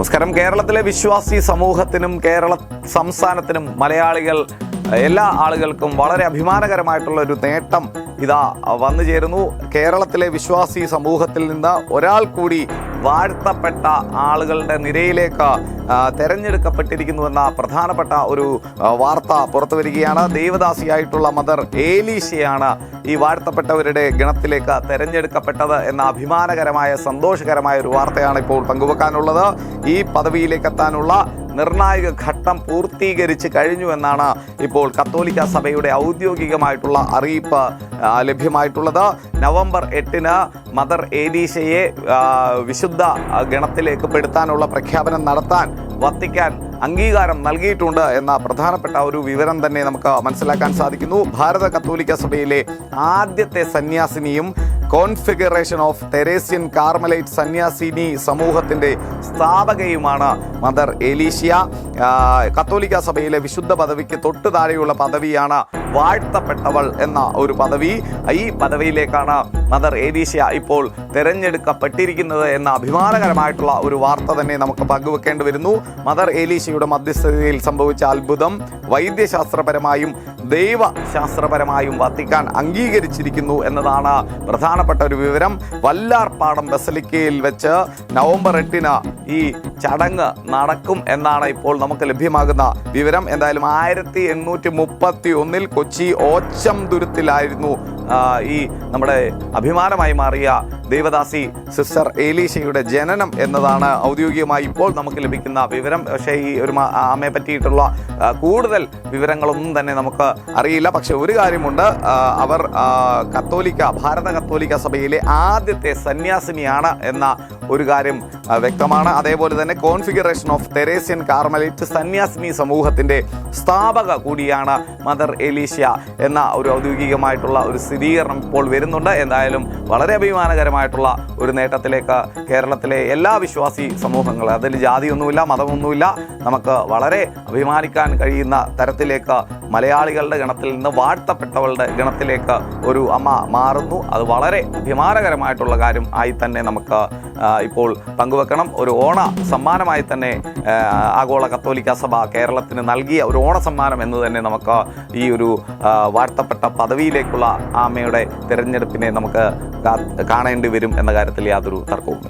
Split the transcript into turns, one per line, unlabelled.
നമസ്കാരം. കേരളത്തിലെ വിശ്വാസി സമൂഹത്തിനും കേരള സംസ്ഥാനത്തിനും മലയാളികൾ എല്ലാ ആളുകൾക്കും വളരെ അഭിമാനകരമായിട്ടുള്ള ഒരു നേട്ടം ഇതാ വന്നു ചേരുന്നു. കേരളത്തിലെ വിശ്വാസി സമൂഹത്തിൽ നിന്ന് ഒരാൾ കൂടി വാഴ്ത്തപ്പെട്ട ആളുകളുടെ നിരയിലേക്ക് തെരഞ്ഞെടുക്കപ്പെട്ടിരിക്കുന്നുവെന്ന പ്രധാനപ്പെട്ട ഒരു വാർത്ത പുറത്തു വരികയാണ്. ദേവദാസിയായിട്ടുള്ള മദർ ഏലീശയാണ് ഈ വാഴ്ത്തപ്പെട്ടവരുടെ ഗണത്തിലേക്ക് തെരഞ്ഞെടുക്കപ്പെട്ടത് എന്ന അഭിമാനകരമായ സന്തോഷകരമായ ഒരു വാർത്തയാണ് ഇപ്പോൾ പങ്കുവെക്കാനുള്ളത്. ഈ പദവിയിലേക്ക് എത്താനുള്ള നിർണായക ഘട്ടം പൂർത്തീകരിച്ച് കഴിഞ്ഞു എന്നാണ് ഇപ്പോൾ കത്തോലിക്ക സഭയുടെ ഔദ്യോഗികമായിട്ടുള്ള അറിയിപ്പ് ലഭ്യമായിട്ടുള്ളത്. നവംബർ എട്ടിന് മദർ ഏലീശയെ വിശുദ്ധ ഗണത്തിലേക്ക് പെടുത്താനുള്ള പ്രഖ്യാപനം നടത്താൻ വത്തിക്കാൻ അംഗീകാരം നൽകിയിട്ടുണ്ട് എന്ന പ്രധാനപ്പെട്ട ഒരു വിവരം തന്നെ നമുക്ക് മനസ്സിലാക്കാൻ സാധിക്കുന്നു. ഭാരത കത്തോലിക്ക സഭയിലെ ആദ്യത്തെ സന്യാസിനിയും കോൺഫിഗറേഷൻ ഓഫ് തെരേസ്യൻ കാർമലൈറ്റ് സന്യാസിനി സമൂഹത്തിന്റെ സ്ഥാപകയുമാണ് മദർ എലീഷ്യ കത്തോലിക്ക സഭയിലെ വിശുദ്ധ പദവിക്ക് തൊട്ട് താഴെയുള്ള പദവിയാണ് വാഴ്ത്തപ്പെട്ടവൾ എന്ന ഒരു പദവി. ഈ പദവിയിലേക്കാണ് മദർ ഏലീഷ്യ ഇപ്പോൾ തിരഞ്ഞെടുക്കപ്പെട്ടിരിക്കുന്നത് എന്ന അഭിമാനകരമായിട്ടുള്ള ഒരു വാർത്ത തന്നെ നമുക്ക് പങ്കുവെക്കേണ്ടി വരുന്നു. മദർ ഏലീശയുടെ മധ്യസ്ഥതയിൽ സംഭവിച്ച അത്ഭുതം വൈദ്യശാസ്ത്രപരമായും ദൈവശാസ്ത്രപരമായും വത്തിക്കാൻ അംഗീകരിച്ചിരിക്കുന്നു എന്നതാണ് പ്രധാനപ്പെട്ട ഒരു വിവരം. വല്ലാർപ്പാടം ബസലിക്കയിൽ വെച്ച് നവംബർ എട്ടിന് ഈ ചടങ്ങ് നടക്കും എന്നാണ് ഇപ്പോൾ നമുക്ക് ലഭ്യമാകുന്ന വിവരം. എന്തായാലും ആയിരത്തി എണ്ണൂറ്റി മുപ്പത്തി ഒന്നിൽ കൊച്ചി ഓച്ചം ദുരത്തിലായിരുന്നു. ഈ നമ്മുടെ അഭിമാനമായി മാറിയ ദേവദാസി സിസ്റ്റർ ഏലീശയുടെ ജനനം എന്നതാണ് ഔദ്യോഗികമായി ഇപ്പോൾ നമുക്ക് ലഭിക്കുന്ന വിവരം. പക്ഷേ ഈ ഒരു അമ്മയെ പറ്റിയിട്ടുള്ള കൂടുതൽ വിവരങ്ങളൊന്നും തന്നെ നമുക്ക് അറിയില്ല. പക്ഷെ ഒരു കാര്യമുണ്ട്. അവർ കത്തോലിക്ക ഭാരത കത്തോലിക്ക സഭയിലെ ആദ്യത്തെ സന്യാസിനിയാണ് എന്ന ഒരു കാര്യം വ്യക്തമാണ്. അതേപോലെ തന്നെ കോൺഫിഗറേഷൻ ഓഫ് തെരേസ്യൻ കാർമലൈറ്റ് സന്യാസിനി സമൂഹത്തിന്റെ സ്ഥാപക കൂടിയാണ് മദർ എലീഷ്യ എന്ന ഒരു ഔദ്യോഗികമായിട്ടുള്ള ഒരു സ്ഥിരീകരണം ഇപ്പോൾ വരുന്നുണ്ട്. എന്തായാലും വളരെ അഭിമാനകരമായിട്ടുള്ള ഒരു നേട്ടത്തിലേക്ക് കേരളത്തിലെ എല്ലാ വിശ്വാസി സമൂഹങ്ങൾ അതിൽ ജാതിയൊന്നുമില്ല മതമൊന്നുമില്ല നമുക്ക് വളരെ അഭിമാനിക്കാൻ കഴിയുന്ന തരത്തിലേക്ക് മലയാളികളുടെ ഗണത്തിൽ നിന്ന് വാഴ്ത്തപ്പെട്ടവളുടെ ഗണത്തിലേക്ക് ഒരു അമ്മ മാറുന്നു. അത് വളരെ അഭിമാനകരമായിട്ടുള്ള കാര്യം ആയി തന്നെ നമുക്ക് ഇപ്പോൾ പങ്കുവെക്കണം. ഒരു ഓണ സമ്മാനമായി തന്നെ ആഗോള കത്തോലിക്ക സഭ കേരളത്തിന് നൽകിയ ഒരു ഓണ സമ്മാനം എന്ന് തന്നെ നമുക്ക് ഈ ഒരു വാഴ്ത്തപ്പെട്ട പദവിയിലേക്കുള്ള ആമയുടെ തിരഞ്ഞെടുപ്പിനെ നമുക്ക് കാണേണ്ടി വരും എന്ന കാര്യത്തിൽ യാതൊരു തർക്കവുമില്ല.